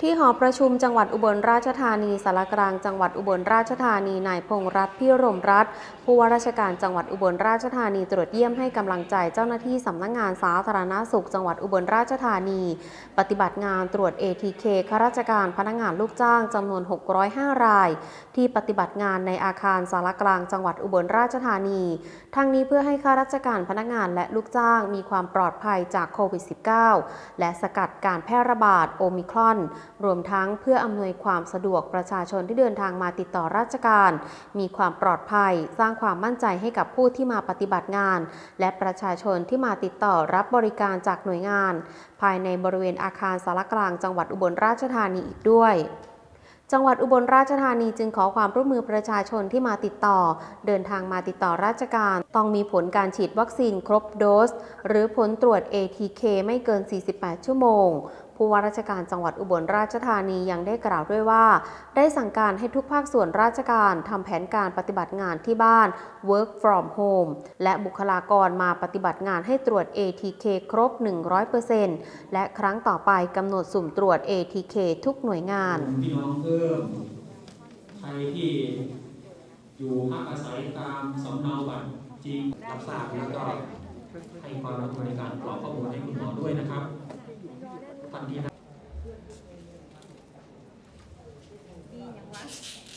ที่หอประชุมจังหวัดอุบลราชธานีสารกลางจังหวัดอุบลราชธานีนายพงษ์รัตน์พิรมรัตน์ผู้ว่าราชการจังหวัดอุบลราชธานีตรวจเยี่ยมให้กำลังใจเจ้าหน้าที่สำนักงานสาธารณสุข จังหวัดอุบลราชธานี ปฏิบัติงานตรวจ ATK ข้าราชการพนักงานลูกจ้างจำนวน 605 ราย ที่ปฏิบัติงานในอาคารสารกลางจังหวัดอุบลราชธานี ทั้งนี้เพื่อให้ข้าราชการพนักงานและลูกจ้าง มีความปลอดภัยจากโควิด -19 และสกัดการแพร่ระบาดโอมิครอนรวมทั้งเพื่ออำนวยความสะดวกประชาชนที่เดินทางมาติดต่อราชการ มีความปลอดภัย สร้างความมั่นใจให้กับผู้ที่มาปฏิบัติงาน และประชาชนที่มาติดต่อรับบริการจากหน่วยงาน ภายในบริเวณอาคารสารกลางจังหวัดอุบลราชธานีอีกด้วยจังหวัดอุบลราชธานีจึงขอความร่วมมือประชาชนที่มาติดต่อ เดินทางมาติดต่อราชการ ต้องมีผลการฉีดวัคซีนครบโดส หรือผลตรวจ ATK ไม่เกิน 48 ชั่วโมง ผู้ว่าราชการจังหวัดอุบลราชธานียังได้กล่าวด้วยว่า ได้สั่งการให้ทุกภาคส่วนราชการทำแผนการปฏิบัติงานที่บ้าน work from home และบุคลากรมาปฏิบัติงานให้ตรวจ ATK ครบ 100%และครั้งต่อไปกำหนดสุ่มตรวจ ATK ทุกหน่วยงานพี่น้องเพิ่มใครที่อยู่พักอาศัยตามสำเนาบัตรจริงรับทราบแล้วก็ให้ความร่วมมือในการกรอกข้อมูลให้คุณหมอด้วยนะครับ ทันทีนะดีอย่างวะ